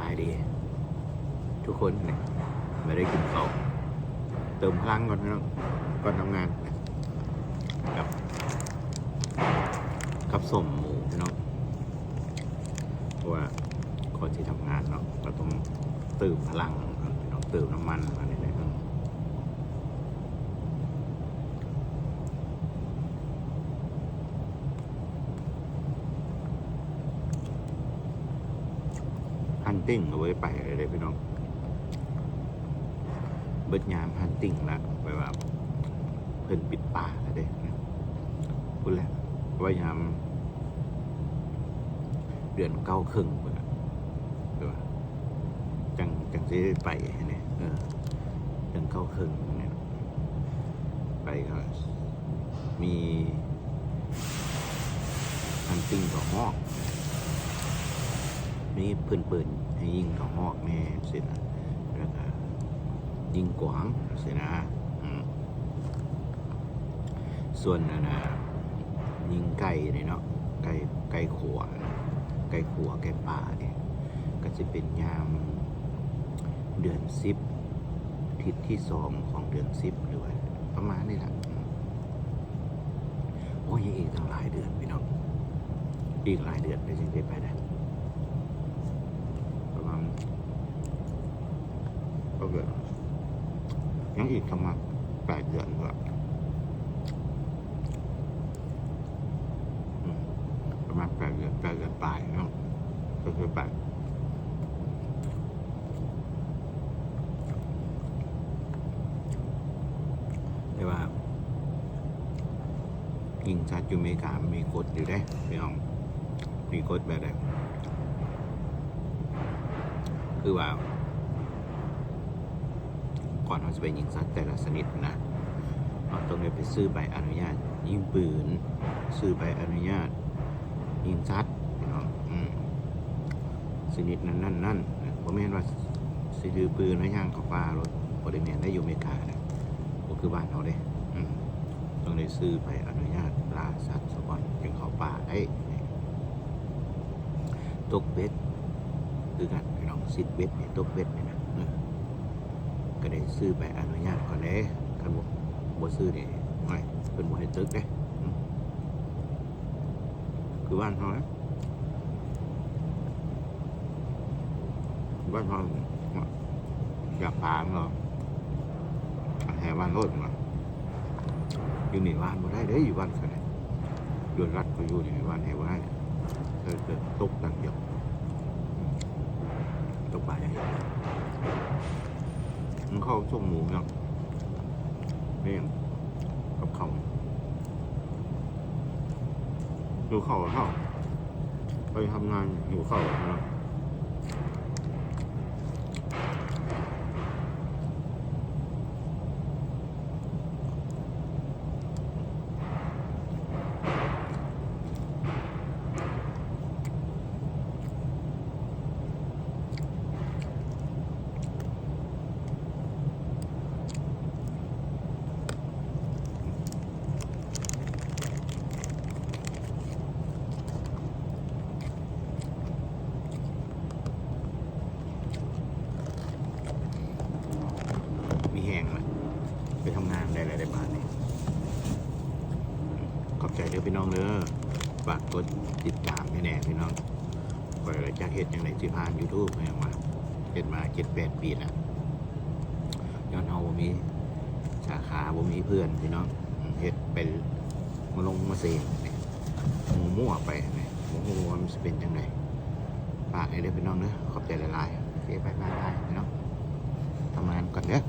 บายดี ทุกคนนะไม่ได้กินข้าวเติมพลังก่อนนะก่อนทำงานกับกับสมหมูเนาะเพราะว่าก่อนที่ทำงานเนาะก็ต้องเติมพลังก่อนพี่น้องเติมน้ำมันอะไรนี่แหละฮัน ติ้งเอาไว้ไปเลยพี่น้อง เบิดยามฮันติ้งละไปว่าเพิ่นปิดป่าแล้วเด้นะพูดแหละว่ายามเดือนเก้าครึ่งพุ่นน่ะใช่ปจังจังสิได้ไปเนี่ยเออเดือนเก้าครึ่งเนี่ยไปก็มีฮันติ้งต่อหอก มีปืนปืนๆให้ยิงต่อหอกแม่สินะแล้วก็ยิงกวางสินะส่วนนั่นะยิงไก่เนี่ยเนาะไก่ไก่ขัวไก่ขัวไก่ป่าเนี่ยก็จะเป็นยามเดือนสิบทิศที่สองของเดือนสิบหรือว่าประมาณนี้แหละโอ้ยอีกตั้งหลายเดือนพี่น้องอีกหลายเดือนได้จึงได้ไปได้ ประมาณ ก็เกิดยังอีกประมาณแปดเดือนกว่าอืมประมาณแปดเดือนแปดเดือนปลายเนาะก็คือแปดแต่ว่ายิงชัดอยู่เมริกามีกฎอยู่ได้พี่น้องมีกฎแบบใดคือว่า ก่อนเราจะไปยิงสัตว์แต่ละชนิดนะเราต้องได้ไปซื้อใบอนุญาต ยิงปืน ซื้อใบอนุญาต ยิงสัตว์พี่น้องอืมชนิดนั้นนั่นนั่นผมไม่เห็นว่าสิดือปืนไว้ย่างกับฟ้ารถบริเวณได้อยู่อเมริกานะก็คือบ้านเขาเด้อืมต้องได้ซื้อใบอนุญาตล่าสัตว์สก่อนจึงเข้าป่าได้ตกเบ็ดคือกันพี่น้องซิดเบ็ดเนี่ยตกเบ็ดเนี่ยนะ ก็ได้ซื้อใบอนุญาตก่อนเด้คันบ่บ่ซื้อเนี่ยไม่เพิ่นบ่ให้ตึกเด้คือบ้านเขาบ้านเขาอยากปลาเนาะแห่บ้านโลดมาอยู่นี่บ้านบ่ได้เด้อยู่บ้านเขาเนี่ยโดนรัดก็อยู่ในบ้านแห่บ่ได้เออเกิดตกดังเดียวตกปลาอย่างเดียว ข้าวส้มหมูครับนี่กับข้าวดูข้าวข้าวไปทำงานอยู่ข้าวนะครับแห้งเลย ไปทำงานได้อะไรได้บ้านนี่ขอบใจเด้อพี่น้องเด้อฝากกดติดตามให้แน่พี่น้องคอยจะเฮ็ดอย่างไรที่ผ่านยูทูบเองว่าเฮ็ดมาเจ็ดแปดปีแล้วย้อนเฮาบ่มีสาขาบ่มีเพื่อนพี่น้องเฮ็ดเป็นมาลงมาเซงเนี่ยมูมั่วไปเนี่ยมูมั่วมันจะเป็นยังไงฝากให้เด้อพี่น้องเด้อขอบใจหลายๆโอเคบายบายพี่น้องทำงานก่อนเด้อ